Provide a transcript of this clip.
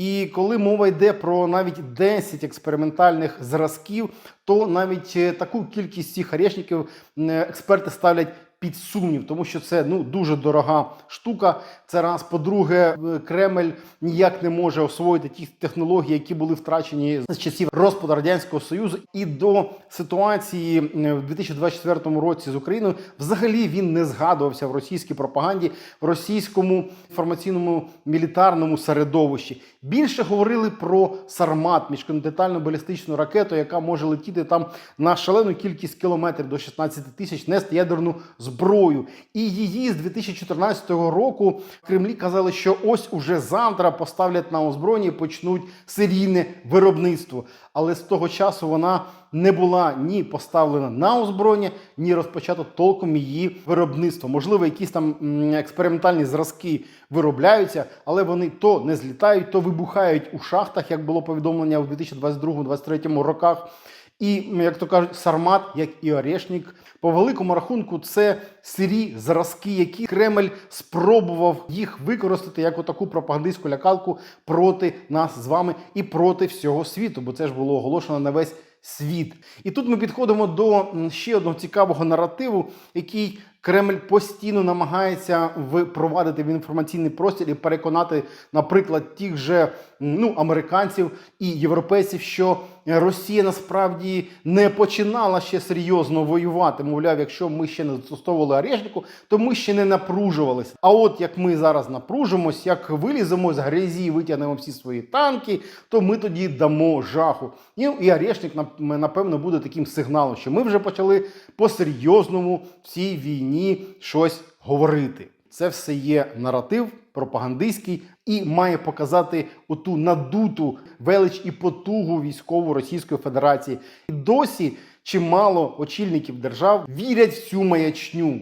І коли мова йде про навіть 10 експериментальних зразків, то навіть е, таку кількість цих орешників експерти ставлять під сумнів, тому що це ну дуже дорога штука. Це раз. По-друге, Кремль ніяк не може освоїти ті технології, які були втрачені з часів розпаду радянського союзу, і до ситуації в 2024 році з Україною взагалі він не згадувався в російській пропаганді, в російському інформаційному мілітарному середовищі. Більше говорили про Сармат, міжконтинентальну балістичну ракету, яка може летіти там на шалену кількість кілометрів до 16 тисяч, нести ядерну зброю. І її з 2014 року Кремлі казали, що ось уже завтра поставлять на озброєння і почнуть серійне виробництво. Але з того часу вона не була ні поставлена на озброєння, ні розпочато толком її виробництво. Можливо, якісь там експериментальні зразки виробляються, але вони то не злітають, то вибухають у шахтах, як було повідомлення у 2022-2023 роках. І, як то кажуть, Сармат, як і Орешник, по великому рахунку, це сирі зразки, які Кремль спробував їх використати як отаку пропагандистську лякалку проти нас з вами і проти всього світу, бо це ж було оголошено на весь світ. І тут ми підходимо до ще одного цікавого наративу, який Кремль постійно намагається впровадити в інформаційний простір і переконати, наприклад, тих же ну, американців і європейців, що Росія насправді не починала ще серйозно воювати. Мовляв, якщо ми ще не застосовували орешнику, то ми ще не напружувалися. А от як ми зараз напружимось, як виліземо з грязі, витягнемо всі свої танки, то ми тоді дамо жаху. І, і орешник, напевно, буде таким сигналом, що ми вже почали по-серйозному в цій війні щось говорити. Це все є наратив пропагандистський і має показати оту надуту велич і потугу військову Російської Федерації. І досі чимало очільників держав вірять в цю маячню.